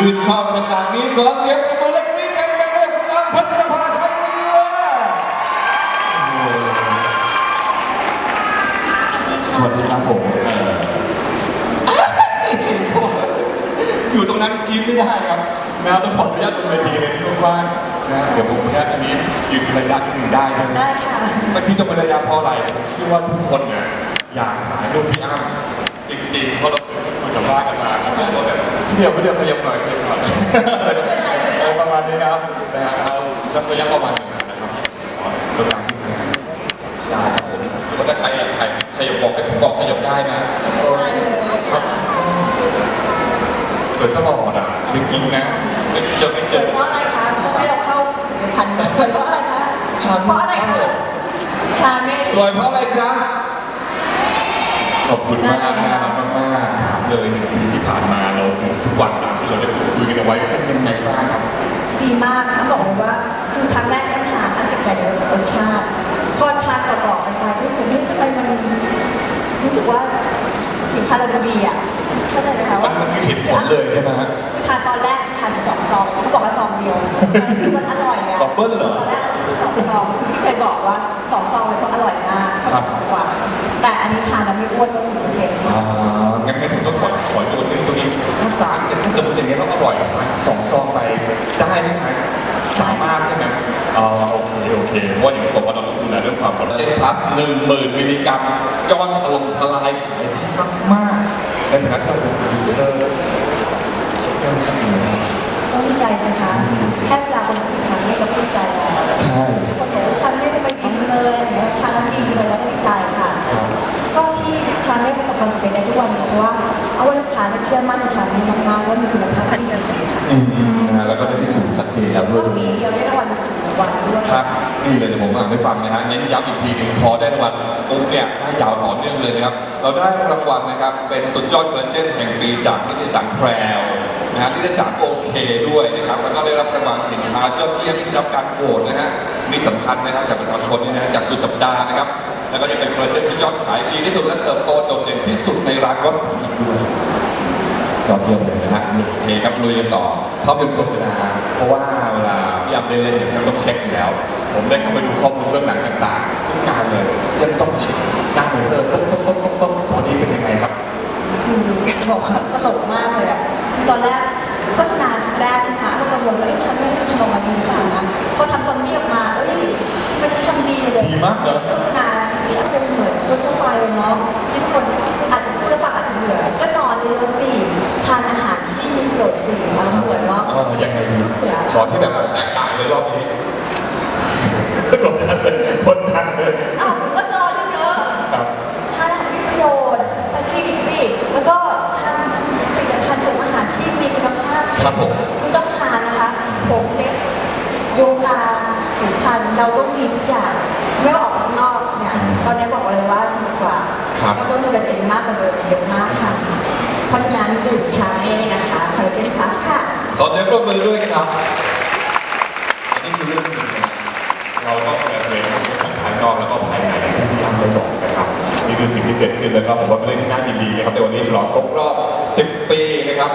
ชื่นชอบขนาดนี้ขอเสียงปรบมือเล็กนี้กันไปเลยคุณอ้ำพัชรภาชัยเรือสวัสดีครับผมเอ่ออยู่ตรงนั้นกินไม่ได้ครับนะต้องขออนุญาตบนเวทีเลยที่ว่างๆนะเดี๋ยวผมขออนุญาตอันนี้ยืนระยะนิดหนึ่งได้ใช่ไหมได้ค่ะบางทีต้องเป็นระยะเพราะอะไรผมเชื่อว่าทุกคนเนี่ยอยากถ่ายรูปพี่อ้ำจริงๆเพราะเราเคย คุยกับบ้ากันมาเขาบอกว่าแบบพี่เดียวเดียวขยับหน่อยขยับหน่อยอะไรประมาณนี้นะครับนะฮะเอาสักระยะประมาณหนึ่งนะครับขอตัวอย่างที่ได้ครับผมหรือว่าถ้าใครอยากถ่ายขยับบอกกันถึงบอกขยับได้นะได้เลยค่ะสวยตลอดอะจริงๆนะไม่เจอไม่เจวยอเพราะอะไรคะต้องให้เราเข้าผลิตภัณฑ์สวยเพราะอะไรคะชาเมเพราะอะไรคะชาเมสวยเพราะอะไรจ๊ะขอบคุณมากนะครั ใจในรสชาติ พอทานต่อๆกันไปรู้สึกว่าทำไมมันรู้สึกว่าผิวพรรณเราดูดีอะเข้าใจไหมคะมัว่านมันคือเหตุผลเลยใช่ไหมฮะคือทานตอนแรกทานสองซองเขาบอกว่าซองเดียวคือมันอร่อยอะบับเบิ้ลเหรอตอนแรกสองซองคือที่เคยบอกว่าสองซองเลยเพราะอร่อยมากเพราะมันของหวานแต่อันนี้ทานแล้วไม่อ้วนก็สูงเปอร์เซ็นต์อ่างั้นงั้นผมต้องขอขอโยนนิดตรงนี้ถ้าสารเนี่ยถ้าสมมติอย่างนี้ยต้องอร่อยสองซองไป เคโอเคเพราะว่าอย่างที่บอกว่าเราต้องดูแลเรื่องความปลอดภัยเจนพลัสหนึ่งหมื่นมิลลิกรัมยอดถล่มทลายขายดีมากๆในฐานะที่เราเป็นโปรดิวเซอร์เรื่องสักหนึ่งต้องดีใจสิคะแค่เวลาคนพูดฉันนี่เราก็ดีใจแล้วใช่คนบอกว่าฉันนี่จะไปดีจังเลยอะไรเงี้ยทานแล้วดีจังเลยแล้วก็ดีใจค่ะครับก็ที่ฉันได้ประสบความสำเร็จได้ทุกวันนี้เพราะว่าเอาว่าลูกค้าเนี่ยเชื่อมั่นในฉันนี่มากๆว่ามีคุณภาพที่ดีจริงๆค่ะอืมอืมนะฮะแล้วก็ได้พิสูจน์ชัดเจนแล้วด้ก็วยปีเดียวได้รางวัลมาสี่รางวัลด้วยครับ นี่เลยเดี๋ยวผมอ่านให้ฟังนะฮะเน้นย้ำอีกทีหนึ่งพอได้รางวัลปุ๊บเนี่ยได้ยาวต่อเนื่องเลยนะครับ เราได้รางวัลนะครับเป็นสุดยอดคอลลาเจนแห่งปีจากนิตยสารแพรวนะฮะนิตยสารโอเคด้วยนะครับแล้วก็ได้รับรางวัลสินค้ายอดเยี่ยมที่รับการโหวตนะฮะนี่สำคัญนะครับจากประชาชนนี่นะฮะจากสุดสัปดาห์นะครับ แล้วก็ยังเป็นคอลลาเจนที่ยอดขายดีที่สุดและเติบโตโดดเด่นที่สุดในร้านก็สีด้วยยอดเยี่ยมเลยนะฮะโอเคครับลุยกันต่อภาพยนตร์โฆษณาเพราะว่าเวลาพี่อัพได้เล่นเนี่ยต้องเช็คอยู่แล้ว ผมได้เข้าไปดูข้อมูลเรื่องหนังต่างๆทุกงานเลยยังต้องเช็คหน้าเหมือนเดิมปุ๊บปุ๊บปุ๊บปุ๊บปุ๊บตอนนี้เป็นยังไงครับ คือบอกว่าตลกมากเลยอะคือตอนแรกโฆษณาชุดแรกที่พาเรากังวลว่าเอ๊ะฉันไม่ได้จะทำออกมาดีหรือเปล่านะพอทำซอมบี้ออกมาเอ้ยมันจะทำดีเลยดีมากเนอะโฆษณาทีนี้ก็เป็นเหมือนทั่วๆไปเลยเนาะที่ทุกคนอาจจะพูดแล้วฟังอาจจะเบื่อก็นอนเยอะๆสิทานอาหารที่มีประโยชน์สิเอาเหมือนเนาะ เออยังไงดีขอที่แบบแตกต่างเลยรอบนี้กดดันเลยกดดันเลย อ้าวก็นอนเยอะ ครับ ๆทานอาหารที่มีประโยชน์ไปคลินิกสิแล้วก็ทานผลิตภัณฑ์เสริมอาหารที่มีคุณภาพสิ ครับผม คือต้องทานนะคะผมเล็บดวงตาผิวพรรณ เราต้องดีทุกอย่างไม่ว่าออกไปข้างนอกเนี่ยตอนนี้บอกเลยว่าสิบกว่าครับ ก็ต้องดูแลตัวเองมากกว่าเดิมเยอะมากค่ะ เพราะฉะนั้นดื่มชาเม่นะคะคาราเจนพลัสค่ะ ขอเสียงปรบมือด้วยครับ อันนี้คือเรื่องจริงนะเราต้องดูแลตัวเองทั้งภายนอกแล้วก็ภายในอย่างที่พี่อัพได้บอกนะครับ นี่คือสิ่งที่เกิดขึ้นแล้วก็ผมว่าเป็นเรื่องที่น่ายินดีนะครับในวันนี้ฉลองครบรอบ 10 ปีนะครับ